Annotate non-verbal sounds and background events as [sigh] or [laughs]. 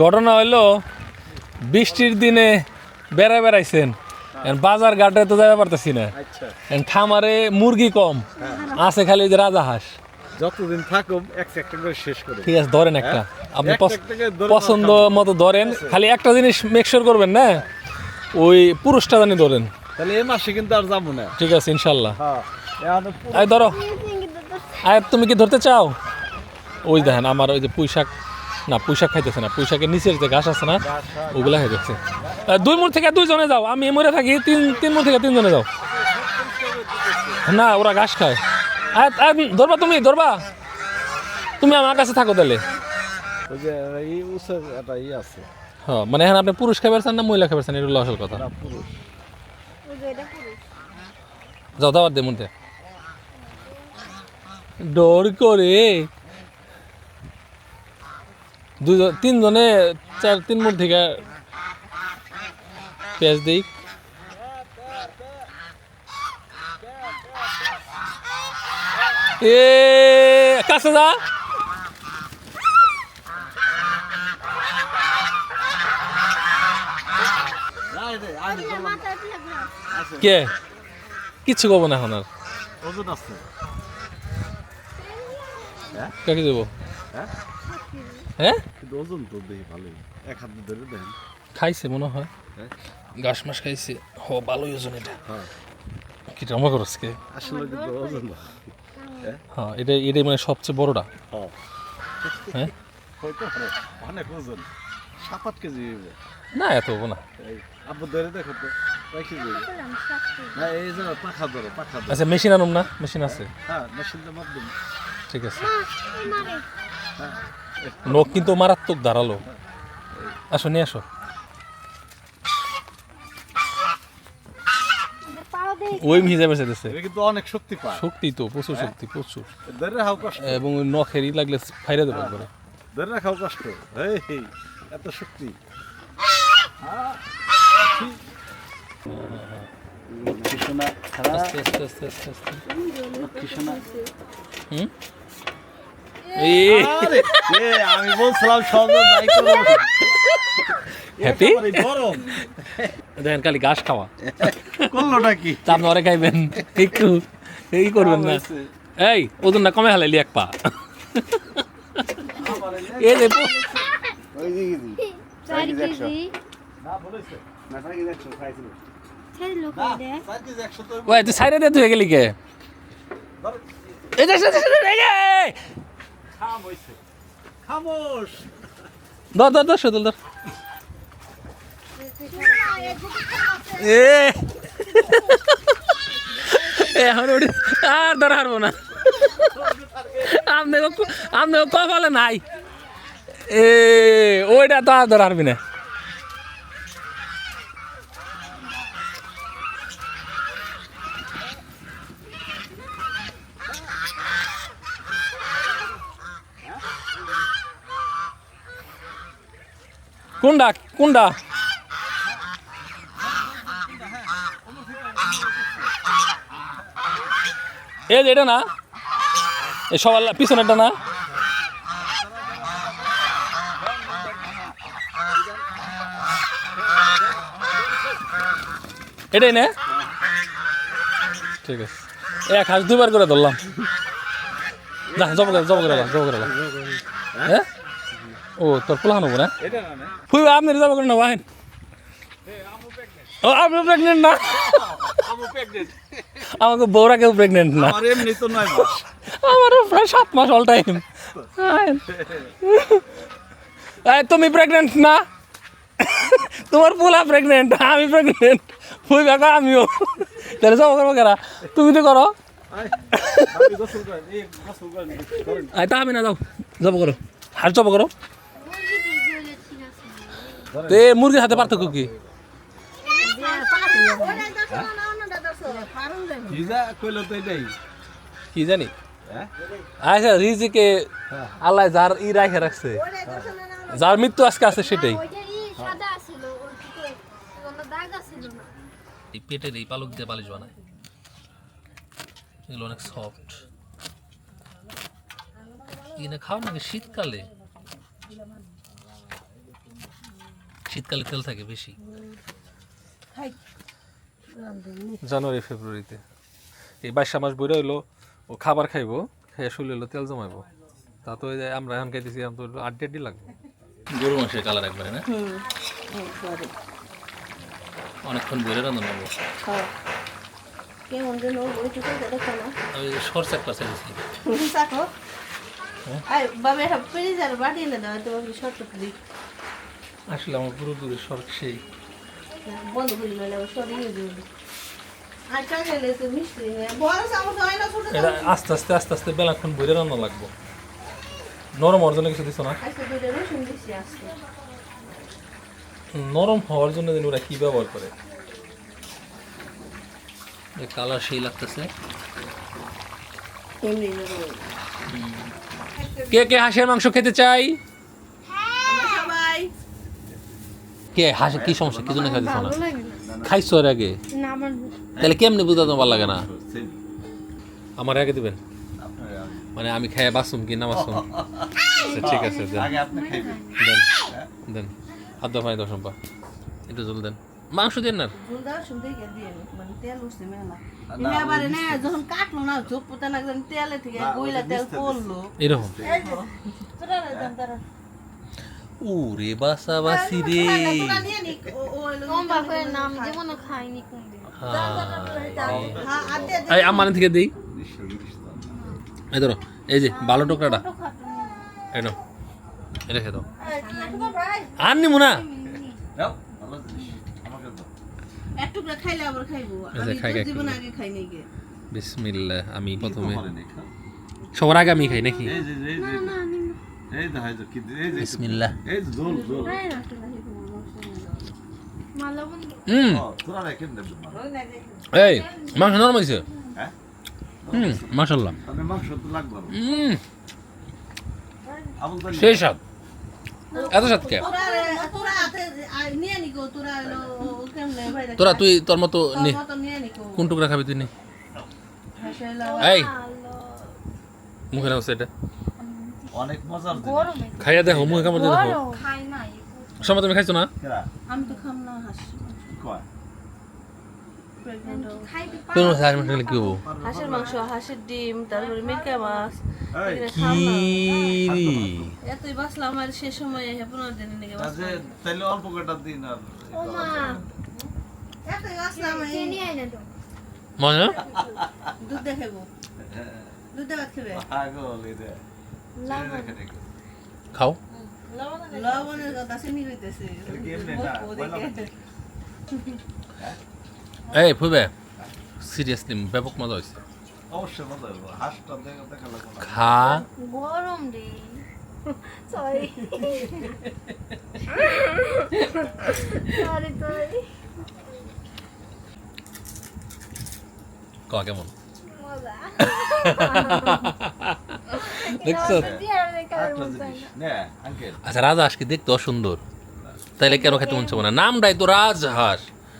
ঘটনা হইল বৃষ্টির দিনে বেড়ায় বেড়াইছেন। বাজার ঘাটে তো যাবে পারতেছি না। আচ্ছা। এখন খামারে মুরগি কম আছে খালি ওই যে রাজা হাঁস। যতদিন থাকুম একটা করে শেষ করে ঠিক আছে ধরেন একটা। আপনি করে ধরে পছন্দ মতো ধরেন খালি একটা জিনিস মেকশোর করবেন না? ওই পুরুষটা জানি ধরেন। তাহলে এই মাসে কিন্তু আর যাব না। ঠিক আছে ইনশাল্লাহ। হ্যাঁ। আয় ধরো আয় তুমি কি ধরতে চাও? ওই দেখেন আমার ওই যে পুঁই শাক না পুঁইশাক খাইতেছে না। পুঁই শাকের নিচের যে ঘাস আছে না ওগুলা খাইতেছে। দুই মুঠ থেকে দুইজনে যাও। আমি মরে থাকি তিন তিন মুঠ থেকে তিনজনে যাও। না ওরা ঘাস খায়। আয়, ধরবা তুমি ধরবা। তুমি আমার কাছে থাকো তাহলে। ওই যে এই উসের একটা ই আছে। হ্যাঁ মানে এখন আপনি পুরুষ খাবার চান না মহিলা খাবার চান? এটা আসল কথা। যাও দাবার দে মধ্যে ডর করে। দুজন তিনজনে চার তিন মুঠ থেকে পেঁয়াজ দিই। এ কাছে যা। কে? কিচ্ছু কব না এখন আর। ওজন আছে। কাকে দেবো? হ্যাঁ? হ্যাঁ? ওজন তো দেখি ভালোই। এক হাত ধরে দেখেন খাইছে মনে হয়। হ্যাঁ। ঘাস মাস খাইছে। হ ভালোই ওজন এটা। হ্যাঁ। কি জমা করস কে আসলে কিন্তু ওজন না। হ্যাঁ। এটা এটাই মানে সবচেয়ে বড়টা। হ্যাঁ। হ্যাঁ? হয়তো অনেক ওজন। সাত আট কেজি না এত হব না। এই আব্বু ধরে দেখো তো। আচ্ছা মেশিন আনুম না। মেশিন আছে। হ্যাঁ মেশিনটার মাধ্যমে ঠিক আছে। নখ কিন্তু মারাত্মক দাঁড়াল আসো নিয়ে আসো। ওই মিহিজা বেঁচে দিচ্ছে কিন্তু অনেক শক্তি পায়। শক্তি তো প্রচুর শক্তি প্রচুর। ধরে রাখাও কষ্ট। এবং ওই নখেরই লাগলে ফাইরে দেবো একবারে। ধরে রাখাও কষ্ট। এই এত শক্তি। কৃষ্ণা আস্তে আস্তে আস্তে আস্তে কৃষ্ণা হুম? আমি বলছিলাম সহজে যাই করো হ্যাপি দেখেন খালি ঘাস খাওয়া করলোটা কি তা আপনি অরে খাইবেন একটু এই করবেন না এই ওজনটা কমে হালাইলি এক পা এই যে পো- ওই দিকে দি। চার কেজি না বলেছে ছেড়ে দে চার কেজি একশো তো ওই তুই সাইডে দিয়ে ধুয়ে গেলি কে খাম হইছে। খামোশ। দা ধর ধর সদল ধর। এ। এখন ওটি আর ধর, হারবো না। আপনি আপনি কপালে নাই। এ, ওইটা তো আর ধর, হারবি না। কোনটা কোনটা এই যে এটা না? এই সবার পিছনেরটা না? এটাই না? ঠিক আছে। এক হাঁস দুবার করে ধরলাম। যা, জব করে জব করে জব করে। হ্যাঁ? ও তোর পোলা নেব না? না না। ফুই আপনি জব করে নেব আহেন ও আপনি প্রেগনেন্ট না? আমাকে বউরা কেউ প্রেগনেন্ট না আমারও প্রায় সাত মাস অল টাইম তুমি প্রেগনেন্ট না? তোমার পোলা প্রেগনেন্ট আমি প্রেগনেন্ট ফুই বেকা আমিও। তাহলে জব করব কেরা? তুমি তো করো। আয়, তা আমি না যাও। জব করো। হার জব করো। তে মুরগির হাতে পার্থক্য কি? কি জানি? হ্যাঁ? আচ্ছা রিজিকে আল্লাহ যার ই রাখে রাখছে যার মৃত্যু আজকে আছে সেটাই। এই পেটের এই পালক দিয়ে বালিশ বানায়। এগুলো অনেক সফট এখানে খাও নাকি শীতকালে? শীতকালে তেল থাকে বেশি। জানুয়ারি ফেব্রুয়ারিতে। এই বাইশা মাস বইরা হইল ও খাবার খাইবো খেয়ে শুলে হলো তেল জমাইবো। তা তো আমরা এখন খাইতেছি এখন তো আড্ডি আড্ডি লাগবে। গরু মাংসের কালার একবারে না? অনেকক্ষণ বইরে রান্না করব। কেমন যেন ওই টুকু দেখো না আমি সরষে আই বাবা বাটি এনে তোমাকে শর্ট আসলে আমার পুরো দূরে সরক সেই। বন্ধ করে সরিয়ে আস্তে আস্তে আস্তে আস্তে বেলাক্ষণ বইরে রান্না লাগবো। নরম হওয়ার জন্য কিছু দিছো না? নরম হওয়ার জন্য যেন ওরা কি ব্যবহার করে। কালার সেই লাগতেছে। কে কে হাঁসের মাংস খেতে চাই? কে হাঁসের কি সমস্যা? কি জন্য খাইতেছ না? খাইছো এর আগে? তাহলে কেমনি বুঝাতে ভালো লাগে না? আমার আগে দিবেন? মানে আমি খাই বাসুম কি না বাসুম আচ্ছা, ঠিক আছে দেন। আগে আপনি খাইবেন। দেন দেন। হাত দফাই দশ সম্পা একটু জল দেন। মাংস দেন না মানে না, এরকম? তোরা রে দাম তারা উরে বাসা বাসি রে। হ্যাঁ। আমার থেকে দেই। এই ধরো এই যে ভালো টোকরাটা। এটা খেয়ে দাও। আর নিমু না। বিসমিল্লাহ আমি প্রথমে সবার আগে আমি খাই নাকি? এই যে এই যে এই যে এই যে কি এই যে বিসমিল্লাহ এই জোল। জোল হুম। তোরা এই মাংস নরম হয়েছে? হ্যাঁ? হুম মাশাল্লাহ হুম। সেই স্বাদ। এত স্বাদ কে? তোরা দেখ। তুই তোর মতো নে। কোন টুকরা খাবি তুই নে? এই। মুখে নাও সেটা। অনেক মজার গরমে। খাইয়া দেখো মুখে কামড় দিয়ে দেখো। খাই নাই। সময় তুমি খাইছো না? আমি তো খাম না হাসি। কয়? কোন মাছ মাংস কি হব? হাঁসের মাংস হাঁসের ডিম তারপরে মিরকা মাছ। কি খাম না। রে এতই বাঁচলাম আর সে সময় পনেরো লেগে তাহলে অল্প কটা দিন আর মজা দুধ দেখাবো। দুধ ভাত খাবে। পাগল এটা ছেড়ে রেখে দেখো। খাও। এই ফুবে সিরিয়াসলি ব্যাপক মজা হয়েছে। খা। গরম রে সরি সরি সরি ক কেমন? মজা। [laughs] দেখছ? আচ্ছা রাজহাঁস কি দেখতে অসুন্দর? তাইলে কেন খেতে মন চাবো না? নামটাই তো রাজহাঁস।